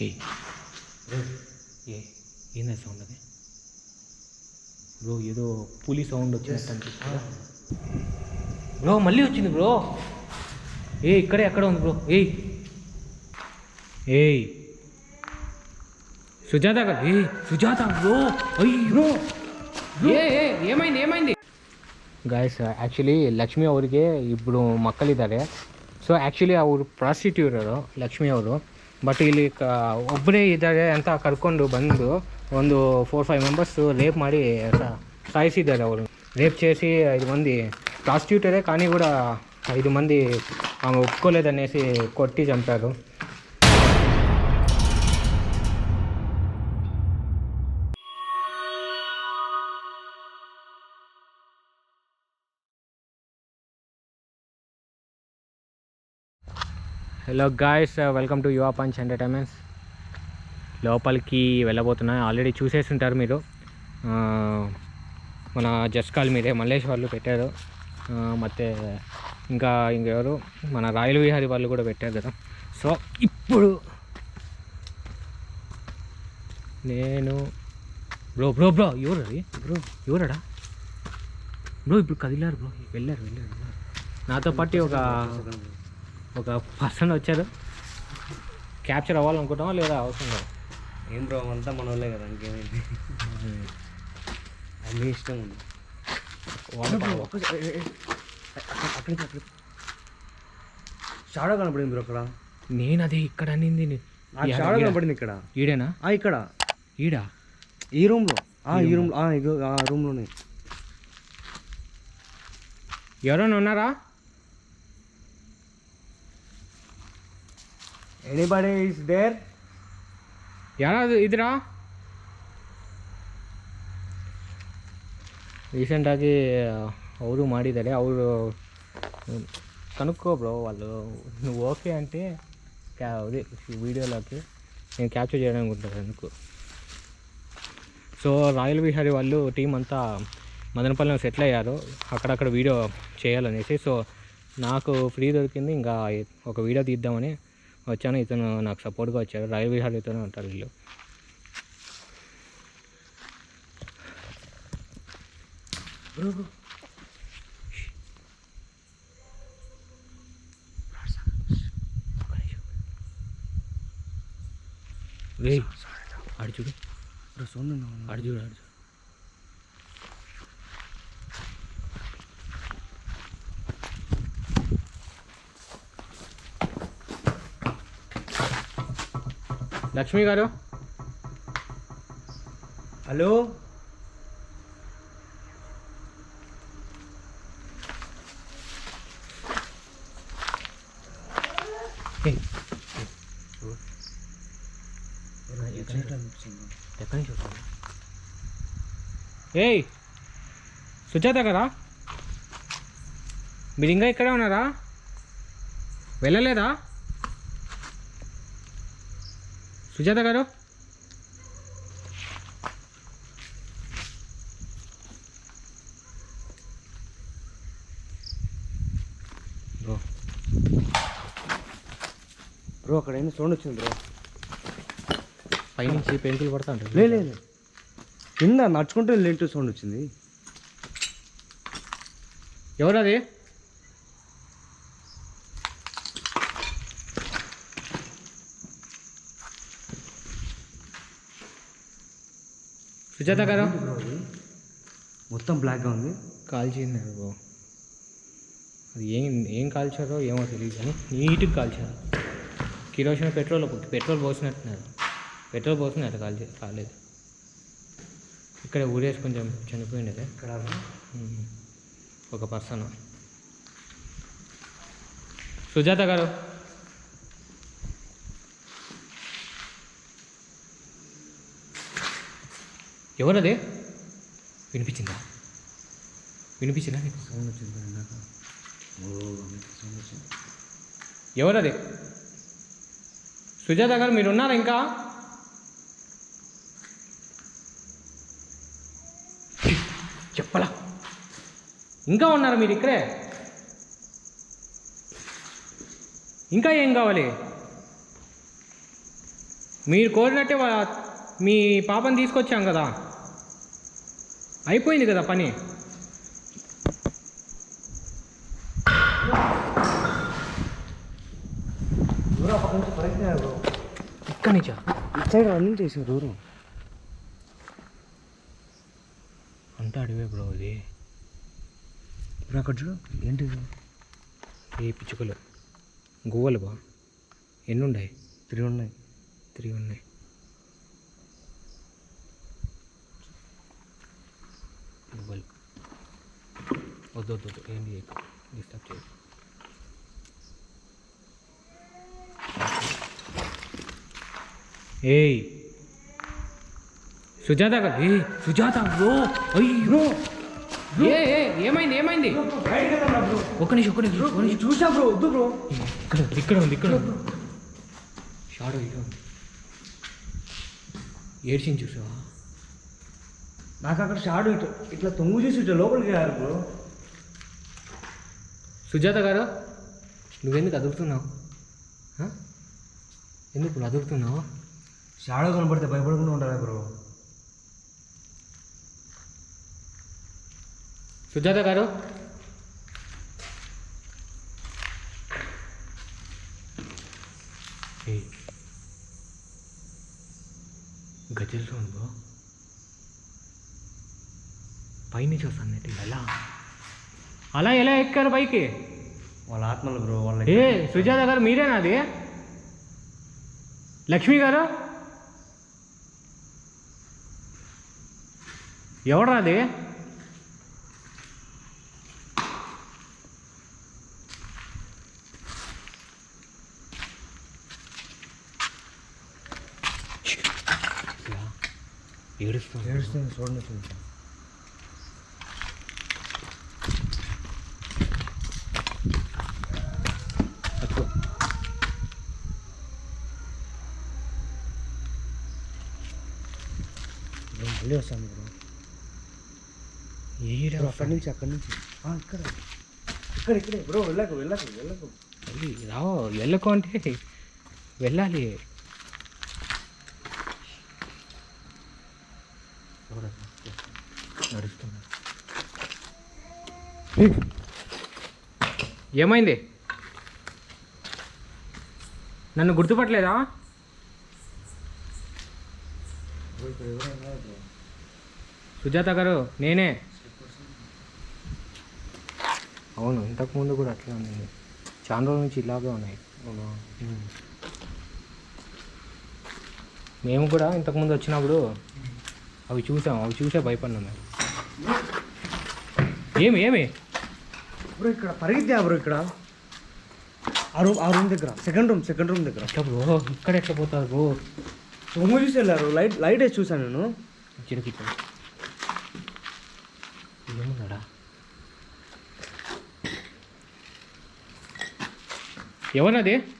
ఏ ఏ ఏంది సౌండ్ అది బ్రో ఏదో పులి సౌండ్ వచ్చినట్టు అనిపిస్తుంది బ్రో మళ్ళీ వచ్చింది బ్రో ఏ ఇక్కడే ఎక్కడ ఉంది బ్రో ఏయ్ ఏయ్ సుజాత గారు ఏ సుజాత బ్రో అయ్యో ఏ ఏ ఏమైంది ఏమైంది ಗಾಯ್ಸ್ ಆ್ಯಕ್ಚುಲಿ ಲಕ್ಷ್ಮಿ ಅವರಿಗೆ ಇಬ್ಬರು ಮಕ್ಕಳಿದ್ದಾರೆ ಸೊ ಆ್ಯಕ್ಚುಲಿ ಅವರು ಪ್ರಾಸ್ಟಿಟ್ಯೂಟ್ ಅವರು ಲಕ್ಷ್ಮಿ ಅವರು ಬಟ್ ಇಲ್ಲಿ ಕ ಒಬ್ಬರೇ ಇದ್ದಾರೆ ಅಂತ ಕರ್ಕೊಂಡು ಬಂದು ಒಂದು ಫೋರ್ ಫೈವ್ ಮೆಂಬರ್ಸು ರೇಪ್ ಮಾಡಿ ಸಾಯಿಸಿದ್ದಾರೆ ಅವರು. ರೇಪ್ ಚೇಸಿ ಐದು ಮಂದಿ ಪ್ರಾಸ್ಟಿಟ್ಯೂಟರೇ కానీ కూడా ಐದು ಮಂದಿ ఆమె ఒప్పుకోలేదనేసి కొట్టి చంపారు hello guys welcome to Yuva Punch entertainments లోపలికి వెళ్ళబోతున్నా ఆల్రెడీ చూసేసి ఉంటారు మీరు ఆ, మన జస్ట్ కాల్ మీదే మల్లేష్ వాళ్ళు పెట్టారు ఆ, ಮತ್ತೆ ఇంకా ఇంకెవరు మన రాయల విహారి వాళ్ళు కూడా పెట్టారు కదా సో ఇప్పుడు నేను బ్రో బ్రో బ్రో ఎవరు అది బ్రో ఎవరడా బ్రో ఇప్పుడు కదిలారు బ్రో వెళ్ళారు వెళ్ళారు వెళ్ళారు నాతో పాటు ఒక ఒక పర్సన్ వచ్చారు క్యాప్చర్ అవ్వాలనుకుంటామా లేదా అవసరం లేదు? ఏం బ్రో అంతా మన వాళ్ళే కదా ఇంకేమైంది? అన్నీ ఇష్టం ఉంది. అక్కడ షాడో కనపడింది బ్రో అక్కడ. నేను అది ఇక్కడ అనింది షాడో. కనపడింది ఇక్కడ. ఈడేనా? ఆ ఇక్కడ. ఈడా? ఈ రూమ్లో ఆ ఈ రూమ్ ఆ ఇగో ఆ రూమ్లోనే ఎవరైనా ఉన్నారా? ఎనీబడి ఇస్ దేర్ ಯಾರಾದ್ರು ಇದ್ರಾ ರೀಸೆಂಟಾಗಿ ಅವರು ಮಾಡಿದ್ದಾರೆ ಅವರು కనుక్కో బ్రో వాళ్ళు నువ్వు ఓకే అంటే క్యా అదే వీడియోలోకి నేను క్యాప్చర్ చేయడానికి ఉంటుంది అందుకు సో రాయల్ విహారీ వాళ్ళు టీం అంతా మదనపల్లిలో సెటిల్ అయ్యారు అక్కడక్కడ వీడియో చేయాలనేసి సో నాకు ఫ్రీ దొరికింది ఇంకా ఒక వీడియో తీద్దామని వచ్చాను ఇతను నాకు సపోర్ట్గా వచ్చారు రాయల్ విహారీతోనే ఉంటారు వీళ్ళు. రే ఆడు చూడు. ఆడు చూడు ఆడు చూడు. లక్ష్మి గారు? హలో? ఏయ్, ఎక్కడి నుంచి వస్తాను ఏయ్ సుజాత గారా? మీరు ఇంకా ఇక్కడే ఉన్నారా? వెళ్ళలేదా? సుజాత గారు? బ్రో. బ్రో అక్కడ ఏంది సౌండ్ వచ్చింది బ్రో? పైనుంచి పెంకులు పడతా ఉంటారు. లే లే లే. కింద నడుచుకుంటూ లేంటూ సౌండ్ వచ్చింది. ఎవరు సుజాత గారు? మొత్తం బ్లాక్గా ఉంది. కాల్చినారు బ్రో అది ఏం ఏం కాల్చారో ఏమో తెలియదు కానీ నీట్గా కాల్చారు. కిరోసిన పెట్రోల్ పెట్రోల్ పోసినట్టున్నారు. పెట్రోల్ పోసినట్టు కాల్చే కాలేదు. ఇక్కడ ఊరేసి కొంచెం చనిపోయింది ఇక్కడ. ఒక పర్సన్. సుజాత గారు? ఎవరదే? వినిపించిందా? వినిపించిందా? నీకు సౌండ్ వచ్చింది ఎవరది? సుజాత గారు మీరు ఉన్నారా ఇంకా? చెప్పలా. ఇంకా ఉన్నారు మీరు ఇక్కడే ఇంకా ఏం కావాలి? మీరు కోరినట్టే మీ పాపని తీసుకొచ్చాం కదా. అయిపోయింది కదా పని. ఇక్కడి నుంచా? ఇటు సైడ్ అన్నీ చేసారు దూరం? అంతా అడివే బ్రో ఇది. బ్రో అక్కడ చూడు ఏంటిది ఏ పిచ్చుకలు? గువ్వలు బా. ఎన్ని ఉన్నాయి? త్రీ ఉన్నాయి. త్రీ ఉన్నాయి గువ్వలు వద్దు వద్దు వద్దు. ఏంటి డిస్టర్బ్ చేయదు ఏయ్. సుజాత గారు ఏ సుజాత బ్రో. అయ్యో. ఏ ఏ, ఏమైంది ఏమైంది? ఒక నిమిషం ఒక నిమిషం ఒక నిమిషం. చూసా బ్రో. వద్దు బ్రో. ఇక్కడ ఉంది, ఇక్కడ ఉంది ఇక్కడ ఉంది. షాడో ఇక్కడ ఉంది. ఏడ్చింది చూసావా? నాకు అక్కడ షాడు ఇట్లా ఇట్లా తొంగు చూసి ఇట్లా లోపలికి వెళ్ళారు బ్రో. సుజాత గారు నువ్వెందుకు అదురుతున్నావు? ఆ? ఎందుకు అదురుతున్నావు? షాడో కనబడితే భయపడకుండా ఉండాలి బ్రో. సుజాత గారు? ఏయ్. గజల్ సౌండ్ బ్రో పైన చూస్తాను ఎలా? అలా ఎలా ఎక్కారు పైకి వాళ్ళ ఆత్మలు బ్రో వాళ్ళ ఏ సుజాత గారు మీరేనాది లక్ష్మి గారు ఎవడ్రాది ఏడుస్తుంది ఏడుస్తుంది చూడండి చూడండి మళ్ళీ వస్తాను బ్రో. బ్రో అక్కడి? నుంచి అక్కడి నుంచి. ఇక్కడ. ఇక్కడ ఇక్కడే. బ్రో వెళ్ళకు వెళ్ళకు వెళ్ళకు. మళ్ళీ రావు వెళ్ళకు అంటే వెళ్ళాలి. నడుస్తున్నా ఏమైంది? నన్ను గుర్తుపట్టలేదా బ్రో ఇక్కడ ఎవరైనా బ్రో సుజాత గారు నేనే. అవును ఇంతకుముందు కూడా అట్లా ఉంది చాలా రోజుల నుంచి ఇలాగే ఉన్నాయి. మేము. కూడా ఇంతకుముందు వచ్చినప్పుడు అవి చూసాం అవి చూసే భయపడినాం ఏమి ఏమి? బ్రో ఇక్కడ పరిగెత్తా బ్రో ఇక్కడ. ఆ రూమ్ ఆ రూమ్ దగ్గర సెకండ్ రూమ్ సెకండ్ రూమ్ దగ్గర. ఎట్లా బ్రో? ఇక్కడ ఎట్లా పోతారు బ్రో? తొంగు చూసి వెళ్ళారు లైట్ లైట్ వేసి చూసాను నేను. చిరికి ఎవరది కుక్క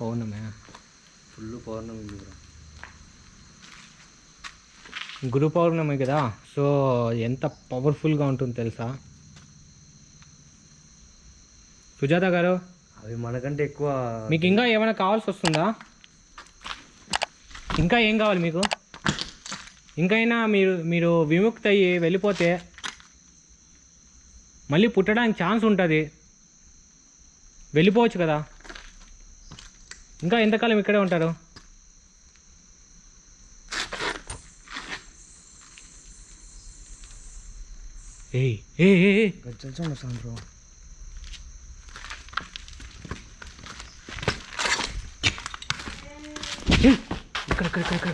పౌర్ణమే ఫుల్ పౌర్ణమి ఉంది బ్రో. గురు పౌర్ణమి కదా సో ఎంత పవర్ఫుల్గా ఉంటుంది తెలుసా? సుజాత గారు? అవి మనకంటే ఎక్కువ మీకు ఇంకా ఏమైనా కావాల్సి వస్తుందా? ఇంకా ఏం కావాలి మీకు? ఇంకైనా మీరు మీరు విముక్తి అయ్యి వెళ్ళిపోతే మళ్ళీ పుట్టడానికి ఛాన్స్ ఉంటుంది. వెళ్ళిపోవచ్చు కదా? ఇంకా ఎంతకాలం ఇక్కడే ఉంటారు? ఏయ్ ఏ ఏ గజ్జల సౌండ్ వస్తాను బ్రో ఇక్కడ ఇక్కడ ఇక్కడ ఇక్కడ.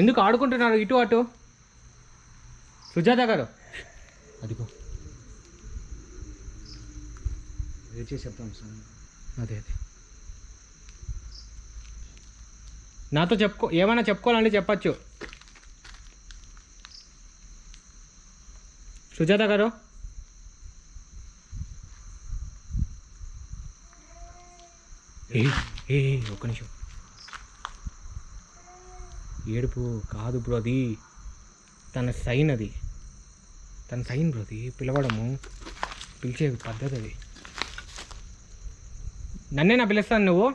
ఎందుకు ఆడుకుంటున్నారు ఇటు అటు? సుజాత గారు. అదిగో. వెయిట్ చేసి చెప్తాం సార్. అదే అదే. నాతో చెప్పుకో ఏమైనా చెప్పుకోవాలంటే చెప్పచ్చు. సుజాత గారు? ఏ ఏ ఏ, ఒక్క నిమిషం. ఏడుపు కాదు బ్రో అది తన సైన్ అది. తన సైన్ బ్రో అది పిలవడము. పిలిచే పద్ధతి అది. నన్నేనా పిలుస్తాను నువ్వు?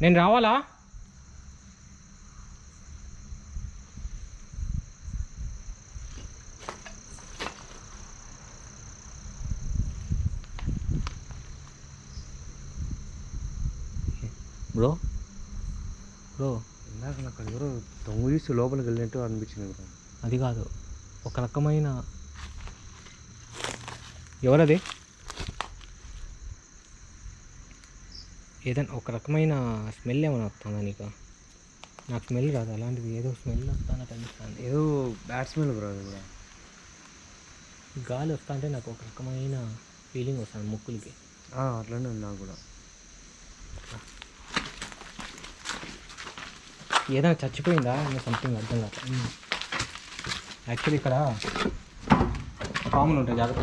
నేను రావాలా? బ్రో. బ్రో ఇందాక నాకు ఎవరో దొంగ తీసి లోపలికి వెళ్ళినట్టు అనిపించింది బ్రో. అది కాదు. ఒక రకమైన ఎవరది? ఏదైనా ఒక రకమైన స్మెల్ ఏమైనా వస్తుందా నీకు? నాకు స్మెల్ రాదు అలాంటిది ఏదో స్మెల్ వస్తానట్టు అనిపిస్తుంది. ఏదో బ్యాట్స్మెన్ బ్రో అది కూడా. గాలి వస్తా అంటే నాకు ఒక రకమైన ఫీలింగ్ వస్తుంది ముక్కులకి. అట్లనే ఉంది నాకు కూడా. ఏదైనా చచ్చిపోయిందా? సంథింగ్ అర్థం కాదు యాక్చువల్లీ ఇక్కడ పాములు ఉంటాయి జాగ్రత్త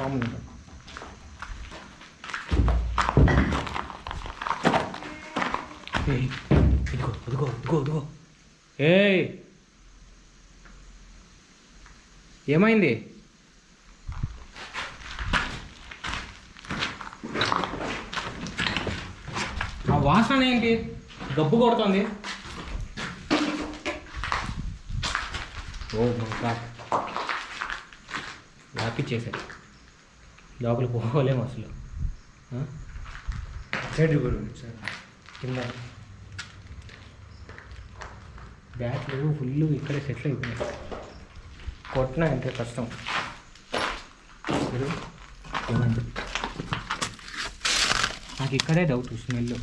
పాములు ఉంటాయి. ఇదిగో ఇదిగో ఇదిగో ఇదిగో. ఏయ్. ఏమైంది? ఆ వాసన ఏంటి? గబ్బు కొడుతుంది. ఓ గాడ్. వ్యాపించేసాడు లోపల పోలేము అసలు. సైడ్ కింద. బ్యాట్లు ఫుల్ ఇక్కడే సెటిల్ అయిపోయినాయి కొట్టినా అంటే కష్టం చూడు, ఏమైంది? నాకు ఇక్కడే డౌట్ స్మెల్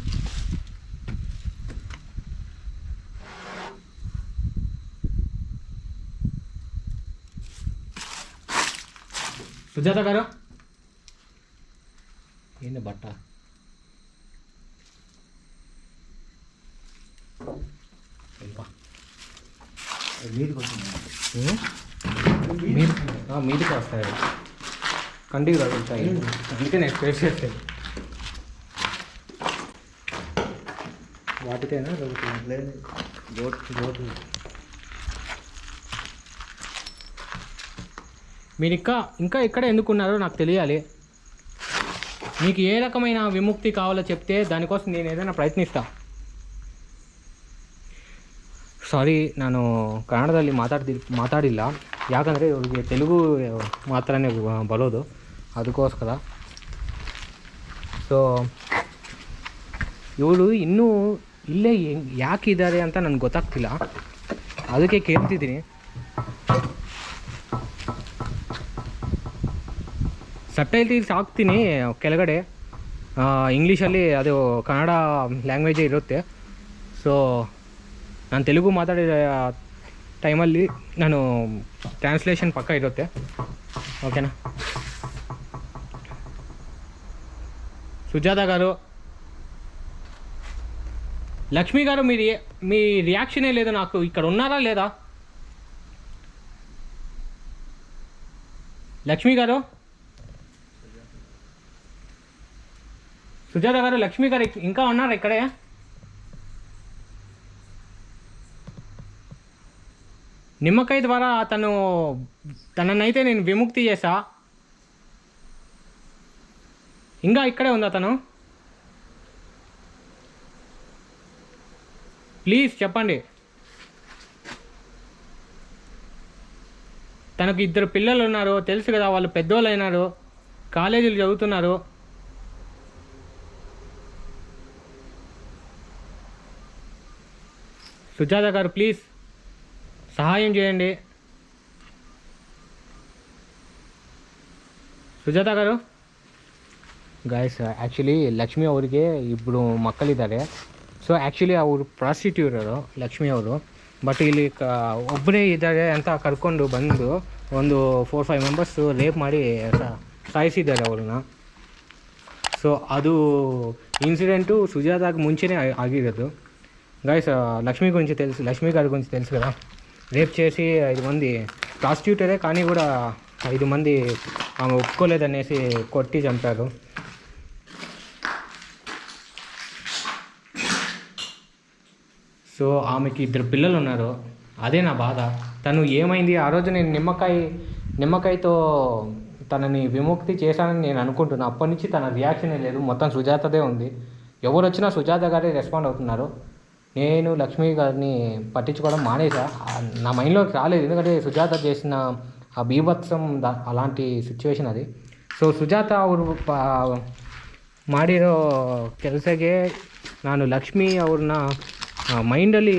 సుజాత గారు ఏంది బట్ట వెళ్ళిపో. మీదకి వస్తుంది మీదకి వస్తాయి. కంటికి తగులుతాయి. అందుకే నేను పేస్ట్ చేస్తాను వాటితేనా లేదు బోట్ బోర్డు మీరు ఇంకా ఇంకా ఇక్కడ ఎందుకున్నారో నాకు తెలియాలి. మీకు ఏ రకమైన విముక్తి కావాలో చెప్తే దానికోసం నేను ఏదైనా ప్రయత్నిస్తాను ಸಾರಿ, ನಾನು ಕನ್ನಡದಲ್ಲಿ ಮಾತಾಡ್ತಿ ಮಾತಾಡಿಲ್ಲ. ಯಾಕಂದರೆ ಇವರಿಗೆ ತೆಲುಗು ಮಾತ್ರನೇ ಬರೋದು. ಅದಕ್ಕೋಸ್ಕರ. ಸೊ ಇವಳು ಇನ್ನೂ ಇಲ್ಲೇ ಯಾಕೆ ಇದ್ದಾರೆ ಅಂತ ನನಗೆ ಗೊತ್ತಾಗ್ತಿಲ್ಲ. ಅದಕ್ಕೆ ಕೇಳ್ತಿದ್ದೀನಿ. ಸಬ್ಟೈಟಲ್ಸ್ ಹಾಕ್ತೀನಿ ಕೆಳಗಡೆ. ಇಂಗ್ಲೀಷಲ್ಲಿ ಅದು ಕನ್ನಡ ಲ್ಯಾಂಗ್ವೇಜೇ ಇರುತ್ತೆ. ಸೊ ನಾನು ತೆಲುಗು ಮಾತಾಡಿದ ಟೈಮಲ್ಲಿ ನಾನು ಟ್ರಾನ್ಸ್ಲೇಷನ್ ಪಕ್ಕ ಇರುತ್ತೆ ఓకేనా సుజాత గారు లక్ష్మి గారు మీరు ఏ- మీ రియాక్షనే లేదు నాకు ఇక్కడ ఉన్నారా లేదా లక్ష్మి గారు సుజాత గారు లక్ష్మి గారు ఇక్- ఇంకా ఉన్నారా ఇక్కడే నిమ్మకాయ ద్వారా తను తననైతే నేను విముక్తి చేశా. ఇంకా ఇక్కడే ఉందా తను? ప్లీజ్ చెప్పండి. తనకు ఇద్దరు పిల్లలు ఉన్నారు తెలుసు కదా వాళ్ళు పెద్దోళ్ళు అయినారు కాలేజీలు చదువుతున్నారు. సుజాత గారు ప్లీజ్. సహాయం చేయండి ಸುಜಾತ గారు ಗಾಯ್ಸ್ ಆ್ಯಕ್ಚುಲಿ ಲಕ್ಷ್ಮಿ ಅವರಿಗೆ ಇಬ್ಬರು ಮಕ್ಕಳಿದ್ದಾರೆ ಸೊ ಆ್ಯಕ್ಚುಲಿ ಅವರು ಪ್ರಾಸ್ಟಿಟ್ಯೂಟರು ಲಕ್ಷ್ಮಿ ಅವರು ಬಟ್ ಇಲ್ಲಿ ಕ ಒಬ್ಬರೇ ಇದ್ದಾರೆ ಅಂತ ಕರ್ಕೊಂಡು ಬಂದು ಒಂದು ಫೋರ್ ಫೈವ್ ಮೆಂಬರ್ಸು ರೇಪ್ ಮಾಡಿ ಸಾ- ಸಾಯಿಸಿದ್ದಾರೆ ಅವ್ರನ್ನ ಸೊ ಸೊ ಅದು ఇన్సిడెంట్ సుజాతకు ముంచేనే ఆగి- ఆగిరదు గాయస్ లక్ష్మి గురించి తెలుసు లక్ష్మి గారి గురించి తెలుసు కదా రేప్ చేసి ఐదు మంది ప్రాస్టిట్యూటరే కానీ కూడా ఐదు మంది ఆమె ఒప్పుకోలేదనేసి కొట్టి చంపారు. సో ఆమెకి ఇద్దరు పిల్లలు ఉన్నారు అదే నా బాధ. తను ఏమైంది? ఆ రోజు నేను నిమ్మకాయ నిమ్మకాయతో తనని విముక్తి చేశానని నేను అనుకుంటున్నా. అప్పటి నుంచి తన రియాక్షనే లేదు. మొత్తం సుజాతదే ఉంది. ఎవరు వచ్చినా సుజాత గారే రెస్పాండ్ అవుతున్నారు. నేను లక్ష్మి గారిని పట్టించుకోవడం మానేసా ఆ, నా మైండ్లోకి రాలేదు ఎందుకంటే సుజాత చేసిన ఆ బీభత్సం దా- అలాంటి ಸಿಚುವೇಶನ್ అది ಸೊ ಸುಜಾತ ಅವರು ಪ- ಮಾಡಿರೋ ಕೆಲಸಕ್ಕೆ ನಾನು ಲಕ್ಷ್ಮಿ ಅವ್ರನ್ನ ಮೈಂಡಲ್ಲಿ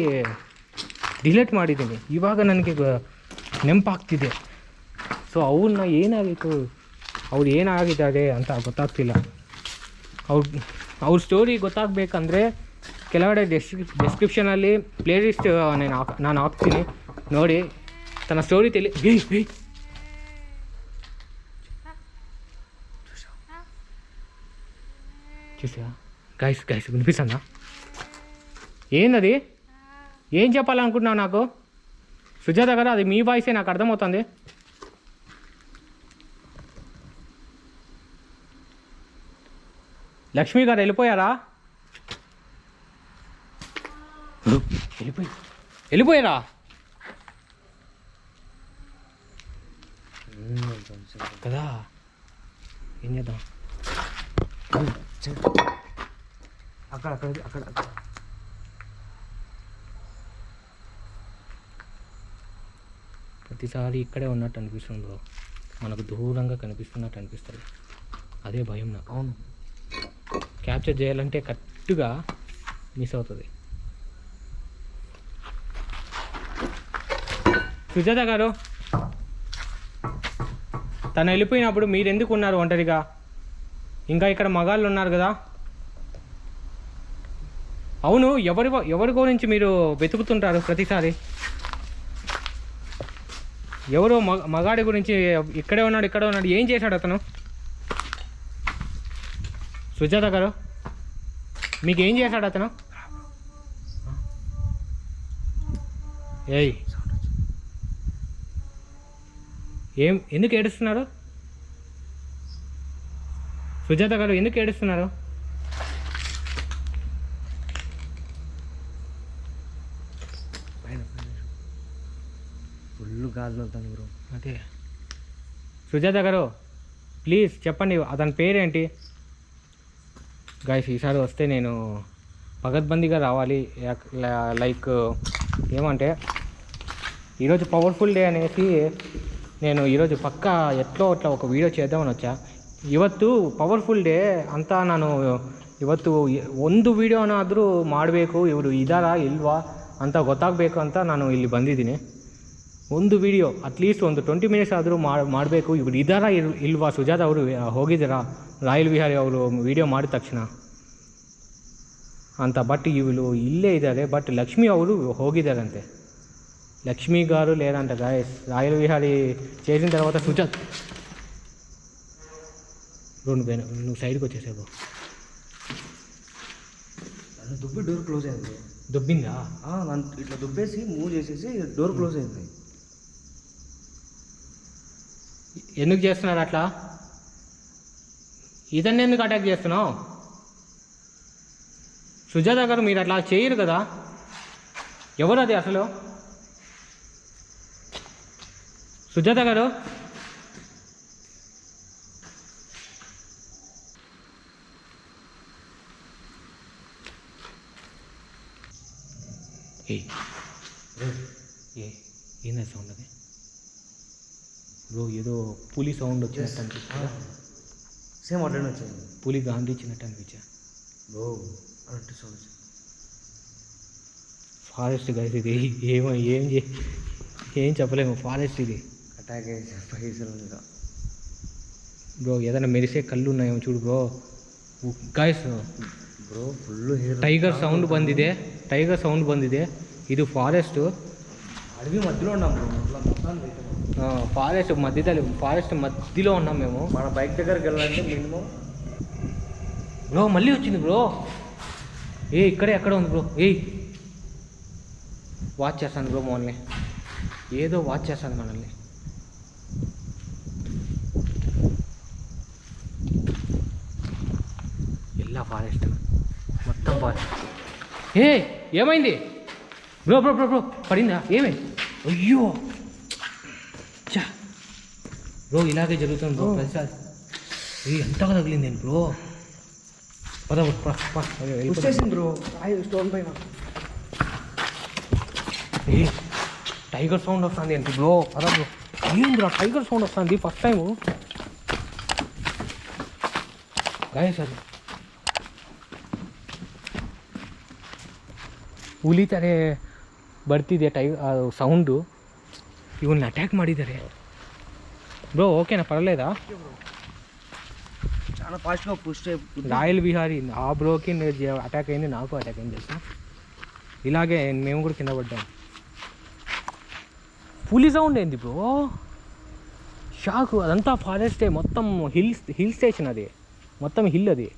ಡಿಲೀಟ್ ಮಾಡಿದ್ದೀನಿ ಇವಾಗ ನನಗೆ ಗ- ನೆನಪಾಗ್ತಿದೆ ಸೊ ಅವ್ರನ್ನ ಏನಾಗಿತ್ತು ಅವ್ರು ಏನಾಗಿದ್ದಾರೆ ಅಂತ ಗೊತ್ತಾಗ್ತಿಲ್ಲ ಅವ್ರ ಅವ್ರ ಸ್ಟೋರಿ ಗೊತ್ತಾಗಬೇಕಂದ್ರೆ ಕೆಳಗಡೆ ಡೆಸ್ಕ್ರಿ ಡಿಸ್ಕ್ರಿಪ್ಷನಲ್ಲಿ ಪ್ಲೇಲಿಸ್ಟ್ నేను ಹಾಕ್ ನಾನು ಹಾಕ್ತೀನಿ ನೋಡಿ తన స్టోరీ తెలి ఏయ్, ఏయ్. చూసా గైస్ గైస్ వినిపిస్తుందా ఏందది ఏం చెప్పాలనుకుంటున్నావు నాకు సుజాత గారు అది మీ వాయిసే నాకు అర్థమవుతుంది లక్ష్మి గారు వెళ్ళిపోయారా వెళ్ళిపోయి వెళ్ళిపోయారా కదా? ఏం చేద్దాం? అక్కడ అక్కడ అక్కడ అక్కడ. ప్రతిసారి ఇక్కడే ఉన్నట్టు అనిపిస్తుంది బ్రో. మనకు దూరంగా కనిపిస్తున్నట్టు అనిపిస్తుంది. అదే భయం నాకు. అవును. క్యాప్చర్ చేయాలంటే కరెక్ట్గా మిస్ అవుతుంది. సుజాత గారు తను వెళ్ళిపోయినప్పుడు మీరు ఎందుకు ఉన్నారు ఒంటరిగా? ఇంకా ఇక్కడ మగాళ్ళు ఉన్నారు కదా? అవును ఎవరి ఎవరి గురించి మీరు వెతుకుతుంటారు ప్రతిసారి? ఎవరో మగ మగాడి గురించి ఇక్కడే ఉన్నాడు ఇక్కడే ఉన్నాడు ఏం చేశాడు అతను? సుజాత గారు మీకు ఏం చేశాడు అతను? ఏయ్ ఏం ఎందుకు ఏడుస్తున్నారు? సుజాత గారు ఎందుకు ఏడుస్తున్నారు? ఫుల్ గాలి వెళ్తాను బ్రో. అదే సుజాత గారు ప్లీజ్ చెప్పండి అతని పేరేంటి? గాయస్ ఈసారి వస్తే నేను పగడ్బందీగా రావాలి. లైక్ ఏమంటే ఈరోజు పవర్ఫుల్ డే అనేసి నేను ఈరోజు పక్క ఎట్లో అట్లా ఒక వీడియೋ చేద్దామని వచ్చా ಇವತ್ತು ಪವರ್ಫುಲ್ ಡೇ ಅಂತ ನಾನು ಇವತ್ತು ಒಂದು ವಿಡಿಯೋನಾದರೂ ಮಾಡಬೇಕು ಇವರು ಇದ್ದಾರಾ ಇಲ್ವಾ ಅಂತ ಗೊತ್ತಾಗಬೇಕು ಅಂತ ನಾನು ಇಲ್ಲಿ ಬಂದಿದ್ದೀನಿ ಒಂದು ವಿಡಿಯೋ ಅಟ್ಲೀಸ್ಟ್ ಒಂದು ಟ್ವೆಂಟಿ ಮಿನಿಟ್ಸ್ ಆದರೂ ಮಾಡಬೇಕು ಇವ್ರು ಇದ್ದಾರಾ ಇಲ್ ಇಲ್ವಾ ಸುಜಾತ ಅವರು ಹೋಗಿದ್ದಾರಾ ರಾಯಲ್ ವಿಹಾರಿ ಅವರು ವಿಡಿಯೋ ಮಾಡಿದ ತಕ್ಷಣ ಅಂತ ಬಟ್ ಇವರು ಇಲ್ಲೇ ಇದ್ದಾರೆ ಬಟ್ ಲಕ್ಷ್ಮಿ ಅವರು ಹೋಗಿದ್ದಾರಂತೆ లక్ష్మి గారు లేదంట గాయస్. రాయల్ విహారీ చేసిన తర్వాత సుజాత్. రెండు పోయిన నువ్వు సైడ్కి వచ్చేసావు దుబ్బి డోర్ క్లోజ్ అయింది. దొబ్బిందా? ఇట్లా దుబ్బేసి మూవ్ చేసేసి డోర్ క్లోజ్ అయింది. ఎందుకు చేస్తున్నారు అట్లా? ఇతన్ని ఎందుకు అటాక్ చేస్తున్నావు? సుజాత గారు మీరు అట్లా చేయరు కదా? ఎవరు అది అసలు? సుజాత గారు? ఏ ఏందా సౌండ్ అది? బ్రో ఏదో పులి సౌండ్ వచ్చినట్టు అనిపించింది? సేమ్ అట్లనే వచ్చింది. పులి గాంధించినట్టు అనిపించా? బ్రో అన్నట్టు సౌండ్ ఫారెస్ట్ గైస్ ఇది ఏమో ఏం చే ఏం చెప్పలేము. ఫారెస్ట్ ఇది. అటాక్ చేసి పైసలు ఇంకా బ్రో ఏదైనా మెరిసే కళ్ళు ఉన్నాయేమో చూడు bro guys bro full hair tiger sound ಬಂದಿದೆ ಟೈಗರ್ ಸೌಂಡ್ ಬಂದಿದೆ ಇದು ಫಾರೆಸ್ಟು అడవి మధ్యలో ఉన్నాం బ్రో ఇట్లా మొత్తాన్ని అయితే మనం. ఫారెస్ట్ మధ్యలో ఫారెస్ట్ మధ్యలో ఉన్నాం మేము మన బైక్ దగ్గరికి వెళ్ళాలంటే మినిమం బ్రో మళ్ళీ వచ్చింది బ్రో ఏ ఇక్కడే ఎక్కడ ఉంది బ్రో ఏయ్ వాచ్ చేస్తాను బ్రో మనల్ని ఏదో వాచ్ చేస్తాను మనల్ని ఫారెస్ట్ మొత్తం ఫారెస్ట్ ఏ ఏమైంది? బ్రో బ్రో బ్రో బ్రో పడిందా? ఏమైంది అయ్యో! చా బ్రో ఇలాగే జరుగుతుంది బ్రో. ప్రతిసారి. ఏ ఎంతగా తగిలింది బ్రో? పద. వచ్చేసింది బ్రో స్టోన్ పైన. ఏ టైగర్ సౌండ్ వస్తుంది ఏంటి బ్రో? పద బ్రో. ఏంద్రా టైగర్ సౌండ్ వస్తుంది ఫస్ట్ టైము. గాయ ಸರ್ ಹುಲಿ ಥರ ಬರ್ತಿದೆ ಟೈ ಸೌಂಡು ಇವನ್ನ ಅಟ್ಯಾಕ್ ಮಾಡಿದ್ದಾರೆ ಬ್ರೋ ಓಕೆನಾ ಪರಲೇದಾ చాలా ఫాస్ట్గా పుష్ రాయల్ విహారీ ఆ బ్రోకి అటాక్ అయింది నాకు అటాక్ అయింది తెలుసా ఇలాగే మేము కూడా కింద పడ్డాం పులి సౌండ్ ఏంది బ్రో షాక్ అదంతా ఫారెస్టే మొత్తం హిల్స్ హిల్ స్టేషన్ అది మొత్తం హిల్ అది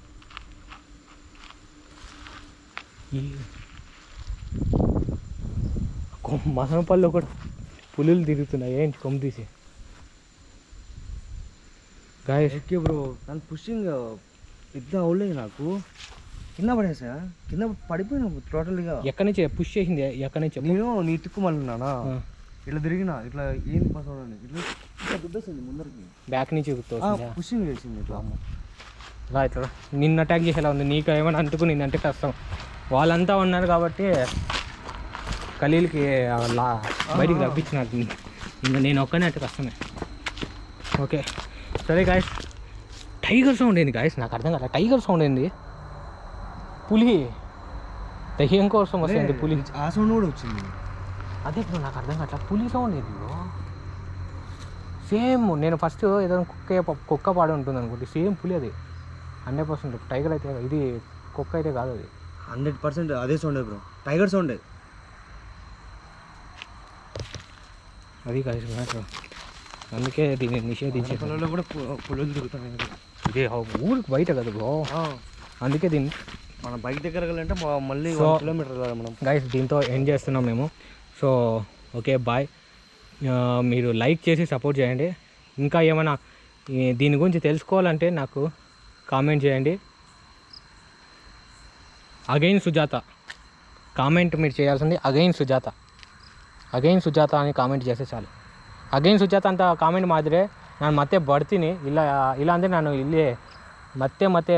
మసనపల్లిలో కూడా పులులు తిరుగుతున్నాయి. ఏంటి కొమ్మ తీసి? ఓకే బ్రో దాని పుషింగ్ పెద్ద అవలేదు నాకు. కింద పడేసా? కింద పడిపోయినా టోటల్గా ఎక్కడి నుంచి? పుష్ చేసింది ఎక్కడి నుంచి? నేను నీ తిక్కు మళ్ళీ ఉన్నానా? ఆ. ఇట్లా తిరిగిన ఇట్లా పాస్ అవడం ఇట్లా దుబ్బేసింది ముందరికి. బ్యాక్ నుంచి పుషింగ్ చేసింది ఇట్లా. రా ఇట్లా నిన్ను అటాక్ చేసేలా ఉంది. నీకు ఏమైనా అంటుకు నిన్ను అంటే కష్టం. వాళ్ళంతా ఉన్నారు కాబట్టి ఖలీల్కి లా బయటికి రప్పించినట్టు ఇంకా నేను ఒక్కనే అంటే కష్టమే ఓకే. సరే గాయస్ టైగర్ సౌండ్ ఏంది గాయస్ నాకు అర్థం కాదు టైగర్ సౌండ్ ఏంది? పులి దయ్యం కోసం వస్తుంది పులి ఆ సౌండ్ కూడా వచ్చింది. అదే బ్రో నాకు అర్థం కావట్లా. పులి సౌండ్ ఏది సేమ్ నేను ఫస్ట్ ఏదైనా కుక్క కుక్క పాడి ఉంటుంది అనుకుంటే సేమ్ పులి అది. హండ్రెడ్ పర్సెంట్ టైగర్ అయితే ఇది కుక్క అయితే కాదు అది. హండ్రెడ్ పర్సెంట్ అదే సౌండే బ్రో టైగర్ సౌండే అది అది కాదు అందుకే దీన్ని నిషేధించే పొలంలో కూడా పులులు తిరుగుతాయి ఇదే ఊరికి బయట కదా బ్రో. అందుకే దీన్ని మన బైక్ దగ్గర అంటే మళ్ళీ కిలోమీటర్ మనం. గైస్ దీంతో ఎండ్ చేస్తున్నాం మేము. సో ఓకే బాయ్ మీరు లైక్ చేసి సపోర్ట్ చేయండి. ఇంకా ఏమైనా దీని గురించి తెలుసుకోవాలంటే నాకు కామెంట్ చేయండి. అగైన్ సుజాత. కామెంట్ మీరు చేయాల్సింది అగైన్ సుజాత. ಅಗೈನ್ ಸುಜಾತ అని ಕಾಮೆಂಟ್ చేస్తే చాలు ಅಗೈನ್ ಸುಜಾತ ಅಂತ ಕಾಮೆಂಟ್ ಮಾಡಿದ್ರೆ ನಾನು ಮತ್ತೆ ಬರ್ತೀನಿ ಇಲ್ಲ ಇಲ್ಲ ಅಂದರೆ ನಾನು ಇಲ್ಲಿ ಮತ್ತೆ ಮತ್ತೆ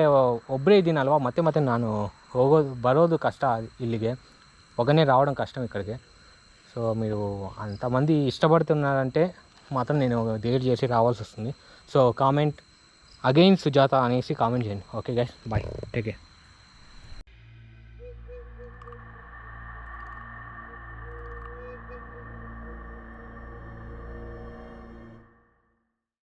ಒಬ್ಬರೇ ಇದ್ದೀನಲ್ವ ಮತ್ತೆ ಮತ್ತೆ ನಾನು ಹೋಗೋದು బరోదు కష్ట ఇల్లిగే ఒకనే రావడం కష్టం ఇక్కడికి సో మీరు అంతమంది ఇష్టపడుతున్నారంటే మాత్రం నేను డేట్ చేసి రావాల్సి వస్తుంది సో కామెంట్ అగైన్ సుజాత అనేసి కామెంట్ చేయండి okay guys bye take care